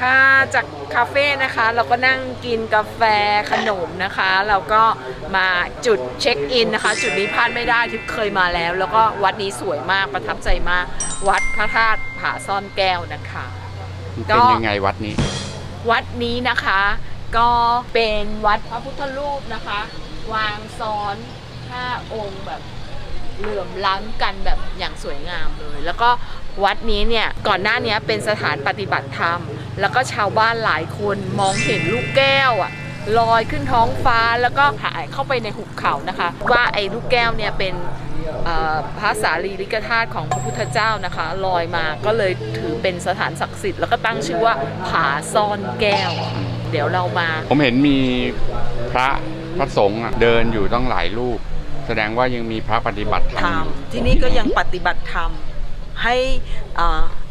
ค่ะจากคาเฟ่นะคะ เราก็นั่งกินกาแฟขนมนะคะ เราก็มาจุดเช็คอินนะคะ จุดนี้พลาดไม่ได้ที่เคยมาแล้ว แล้วก็วัดนี้สวยมากประทับใจมาก วัดพระธาตุผาซ่อนแก้วนะคะมันก็เป็นยังไงวัดนี้ วัดนี้นะคะ ก็เป็นวัดพระพุทธรูปนะคะ วางซ้อนห้าองค์แบบเหลื่อมล้ำกันแบบอย่างสวยงามเลย แล้วก็วัดนี้เนี่ยก่อนหน้านี้เป็นสถานปฏิบัติธรรม แล้วก็ชาวบ้านหลายคนมองเห็นลูกแก้วอะลอยขึ้นท้องฟ้าแล้วก็หายเข้าไปในหุบเขานะคะ ว่าไอ้ลูกแก้วเนี่ยเป็นเอ่อพระสารีริกธาตุของพระพุทธเจ้านะคะ ลอยมาก็เลยถือเป็นสถานศักดิ์สิทธิ์แล้วก็ตั้งชื่อว่าผาซ่อนแก้ว เดี๋ยวเรามา ผมเห็นมีพระพระสงฆ์อะเดินอยู่ต้องหลายรูป แสดงว่ายังมีพระปฏิบัติธรรธรมรมอยู่ที่นี่ก็ยังปฏิบัติธรรมให้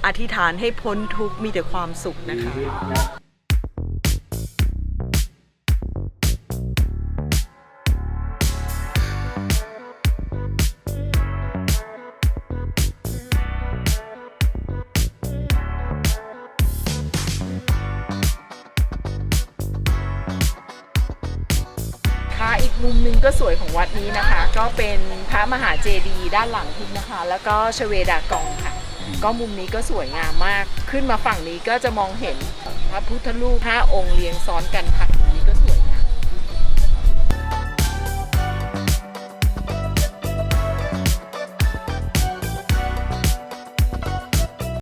อธิษฐานให้พ้นทุกข์มีแต่ความสุขนะคะค่ะอีกมุมหนึงก็สวยของวัดนี้นะคะ ก็เป็นพระมหาเจดีย์ด้านหลังทิศนะคะ แล้วก็ชเวดากองค่ะ ก็มุมนี้ก็สวยงามมาก ขึ้นมาฝั่งนี้ก็จะมองเห็นพระพุทธรูปห้าองค์เรียงซ้อนกันค่ะ